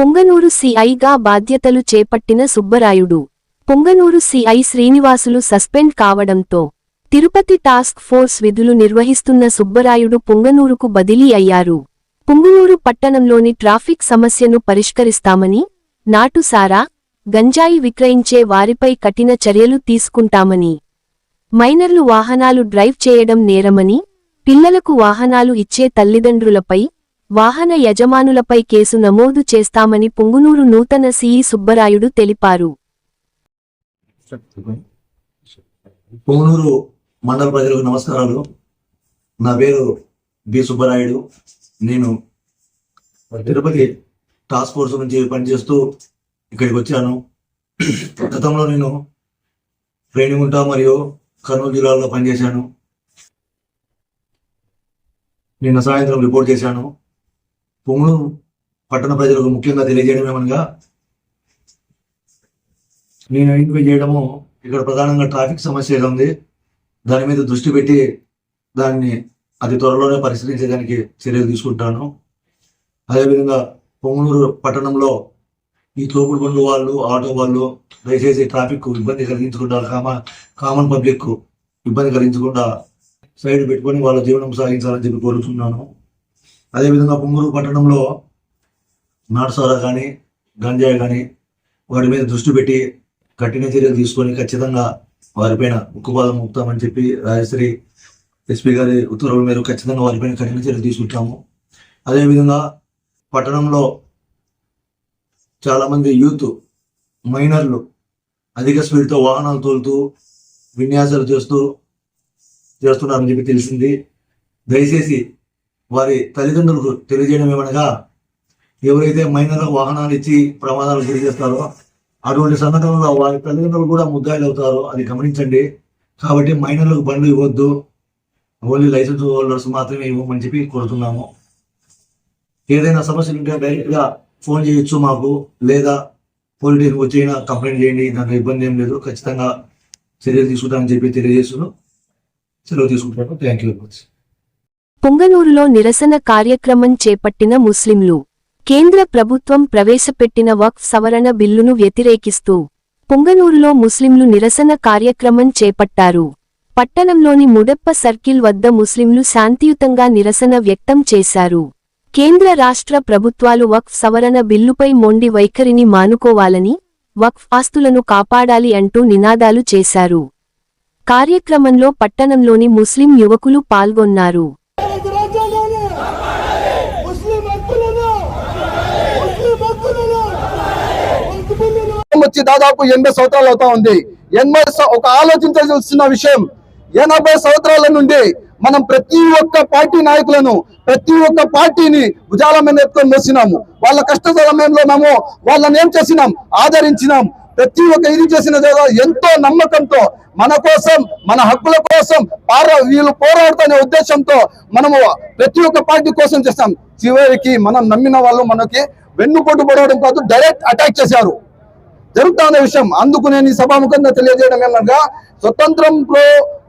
పుంగనూరు సిఐగా బాధ్యతలు చేపట్టిన సుబ్బరాయుడు. పుంగనూరు సిఐ శ్రీనివాసులు సస్పెండ్ కావడంతో తిరుపతి టాస్క్ ఫోర్స్ విధులు నిర్వహిస్తున్న సుబ్బరాయుడు పుంగనూరుకు బదిలీ అయ్యారు. పుంగనూరు పట్టణంలోని ట్రాఫిక్ సమస్యను పరిష్కరిస్తామని నాటుసారా గంజాయి విక్రయించే వారిపై కఠిన చర్యలు తీసుకుంటామని మైనర్లు వాహనాలు డ్రైవ్ చేయడం నేరమని పిల్లలకు వాహనాలు ఇచ్చే తల్లిదండ్రులపై వాహన యజమానులపై కేసు నమోదు చేస్తామని పొంగునూరు నూతన సిఈ సుబ్బరాయుడు తెలిపారు. పొంగనూరు మండల ప్రజలకు నమస్కారాలు. నా పేరు బి సుబ్బరాయుడు. నేను తిరుపతి టాస్క్ ఫోర్స్ నుంచి పనిచేస్తూ ఇక్కడికి వచ్చాను. గతంలో నేను రేణిగుంట మరియు కర్నూలు జిల్లాలో పనిచేశాను. నిన్న సాయంత్రం రిపోర్ట్ చేశాను. పొంగనూరు పట్టణ ప్రజలకు ముఖ్యంగా తెలియజేయడం ఏమనగా నేను ఐడెంటిఫై చేయడము ఇక్కడ ప్రధానంగా ట్రాఫిక్ సమస్య ఏదో ఉంది. దాని మీద దృష్టి పెట్టి దాన్ని అతి త్వరలోనే పరిశీలించడానికి చర్యలు తీసుకుంటాను. అదేవిధంగా పొంగునూరు పట్టణంలో ఈ తోపుడు బండ్లు వాళ్ళు ఆటో వాళ్ళు దయచేసి ట్రాఫిక్ ఇబ్బంది కలిగించకుండా కామన్ కామన్ పబ్లిక్ ఇబ్బంది కలిగించకుండా సైడ్ పెట్టుకొని వాళ్ళ జీవనం సాగించాలని చెప్పి కోరుతున్నాను. అదేవిధంగా పొంగూరు పట్టణంలో నాటుసారా కానీ గంజాయి కానీ వాటి మీద దృష్టి పెట్టి కఠిన చర్యలు తీసుకొని ఖచ్చితంగా వారిపైన ఉక్కుపాదం ముక్తామని చెప్పి రాజశ్రీ ఎస్పీ గారి ఉత్తర్వుల మేరకు ఖచ్చితంగా వారిపైన కఠిన చర్యలు తీసుకుంటాము. అదేవిధంగా పట్టణంలో చాలామంది యూత్ మైనర్లు అధిక స్పీడ్తో వాహనాలు తోలుతూ విన్యాసాలు చేస్తూ చేస్తున్నారని చెప్పి తెలిసింది. దయచేసి వారి తల్లిదండ్రులకు తెలియజేయడం ఏమనగా ఎవరైతే మైనర్లకు వాహనాలు ఇచ్చి ప్రమాదాలు గురి చేస్తారో అటువంటి సందర్భంలో వారి తల్లిదండ్రులు కూడా ముద్దాయిలు అవుతారు అది గమనించండి. కాబట్టి మైనర్లకు బండ్లు ఇవ్వద్దు. ఓన్లీ లైసెన్స్ హోల్డర్స్ మాత్రమే ఇవ్వమని చెప్పి కోరుతున్నాము. ఏదైనా సమస్యలు ఉంటే డైరెక్ట్గా ఫోన్ చేయొచ్చు మాకు లేదా పోలీస్ స్టేషన్ కంప్లైంట్ చేయండి దాంట్లో ఇబ్బంది ఏం లేదు. ఖచ్చితంగా చర్యలు తీసుకుంటామని చెప్పి తెలియజేస్తున్నాను సెలవు తీసుకుంటాను థ్యాంక్ యూ వెరీ మచ్. పుంగనూరులో నిరసన కార్యక్రమం చేపట్టిన ముస్లింలు కేంద్ర ప్రభుత్వం ప్రవేశపెట్టిన వక్ఫ్ సవరణ బిల్లును వ్యతిరేకిస్తూ పుంగనూరులో ముస్లింలు నిరసన కార్యక్రమం చేపట్టారు. పట్టణంలోని ముడప్ప సర్కిల్ వద్ద ముస్లింలు శాంతియుతంగా నిరసన వ్యక్తం చేశారు. కేంద్ర రాష్ట్ర ప్రభుత్వాలు వక్ఫ్ సవరణ బిల్లుపై మొండి వైఖరిని మానుకోవాలని వక్ఫ్ ఆస్తులను కాపాడాలి అంటూ నినాదాలు చేశారు. కార్యక్రమంలో పట్టణంలోని ముస్లిం యువకులు పాల్గొన్నారు భారత రాజ్యాంగాన్ని ముస్లిం హక్కులను ముస్లిం హక్కులను వక్ఫ్ బిల్లును వచ్చి దాదాపు ఎనభై సంవత్సరాలు అవుతా ఉంది. ఎనభై ఒక ఆలోచించాల్సిన విషయం ఎనభై సంవత్సరాల నుండి మనం ప్రతి ఒక్క పార్టీ నాయకులను ప్రతి ఒక్క పార్టీని భుజాల మీద ఎత్తుకొని మోసినాము. వాళ్ళ కష్ట సమయంలో మేము వాళ్ళని ఏం చేసినాం? ఆదరించినాం. ప్రతి ఒక్క ఇది చేసిన ఎంతో నమ్మకంతో మన కోసం మన హక్కుల కోసం పారా వీళ్ళు పోరాడుతున్న ఉద్దేశంతో మనము ప్రతి ఒక్క పార్టీ కోసం చేస్తాం. చివరికి మనం నమ్మిన వాళ్ళు మనకి వెన్నుపోటు పడవడం కాదు డైరెక్ట్ అటాక్ చేశారు. జరుగుతున్న విషయం. అందుకు నేను ఈ సభాముఖంగా తెలియజేయడం ఏమనగా స్వతంత్రంలో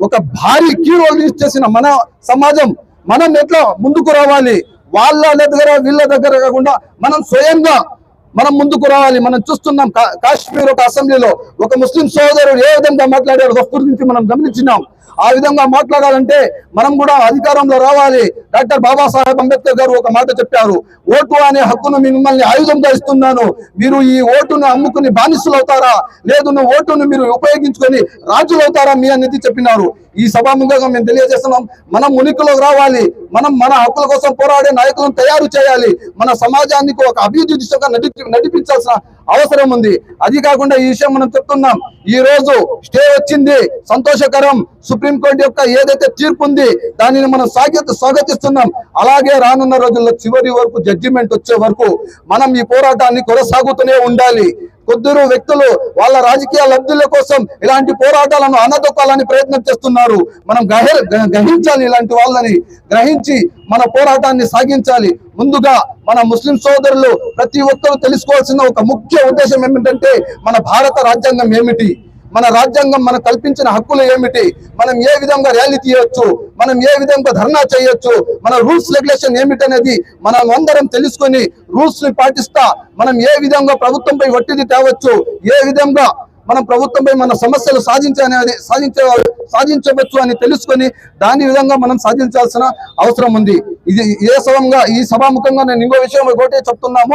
ఒక భారీ కీ రోల్ చేసిన మన సమాజం మనం ఎట్లా ముందుకు రావాలి? వాళ్ళ దగ్గర వీళ్ళ దగ్గర కాకుండా మనం స్వయంగా మనం ముందుకు రావాలి. మనం చూస్తున్నాం కాశ్మీర్ ఒక అసెంబ్లీలో ఒక ముస్లిం సోదరుడు ఏ విధంగా మాట్లాడారు వఫ్ గురించి మనం గమనించినాం. ఆ విధంగా మాట్లాడాలంటే మనం కూడా అధికారంలో రావాలి. డాక్టర్ బాబాసాహెబ్ అంబేద్కర్ గారు ఒక మాట చెప్పారు. ఓటు అనే హక్కును మిమ్మల్ని ఆయుధంగా ఇస్తున్నాను మీరు ఈ ఓటును అమ్ముకుని బానిసలు అవుతారా లేదు నువ్వు ఓటును మీరు ఉపయోగించుకొని రాజులు అవుతారా మీ అనేది చెప్పినారు. ఈ సభాముఖంగా మేము తెలియజేస్తున్నాం. మనం ఉనికిలోకి రావాలి. మనం మన హక్కుల కోసం పోరాడే నాయకులను తయారు చేయాలి. మన సమాజానికి ఒక అభివృద్ధి దిశగా నడిపి నడిపించాల్సిన అవసరం ఉంది. అది కాకుండా ఈ విషయం మనం చెప్తున్నాం. ఈ రోజు స్టే వచ్చింది. సంతోషకరం. సుప్రీంకోర్టు యొక్క ఏదైతే తీర్పు ఉంది దానిని మనం స్వాగత స్వాగతిస్తున్నాం. అలాగే రానున్న రోజుల్లో చివరి వరకు జడ్జిమెంట్ వచ్చే వరకు మనం ఈ పోరాటాన్ని కొనసాగుతూనే ఉండాలి. కొద్దిరు వ్యక్తులు వాళ్ళ రాజకీయ లబ్ధుల కోసం ఇలాంటి పోరాటాలను అనదొక్కాలని ప్రయత్నం చేస్తున్నారు. మనం గ్రహ- గ్రహించాలి ఇలాంటి వాళ్ళని. గ్రహించి మన పోరాటాన్ని సాగించాలి. ముందుగా మన ముస్లిం సోదరులు ప్రతి ఒక్కరూ తెలుసుకోవాల్సిన ఒక ముఖ్య ఉద్దేశం ఏమిటంటే మన భారత రాజ్యాంగం ఏమిటి? మన రాజ్యాంగం మనకు కల్పించిన హక్కులు ఏమిటి? మనం ఏ విధంగా ర్యాలీ తీయొచ్చు? మనం ఏ విధంగా ధర్నా చేయొచ్చు? మన రూల్స్ రెగ్యులేషన్ ఏమిటనేది మనం అందరం తెలుసుకొని రూల్స్ని పాటిస్తా మనం ఏ విధంగా ప్రభుత్వంపై ఒత్తిడి తేవచ్చు? ఏ విధంగా మనం ప్రభుత్వంపై మన సమస్యలు సాధించనేది సాధించే సాధించవచ్చు అని తెలుసుకొని దాని విధంగా మనం సాధించాల్సిన అవసరం ఉంది. ఇది ఏ సభంగా ఈ సభాముఖంగా నేను ఇంకో విషయం ఒకటే చెప్తున్నాము.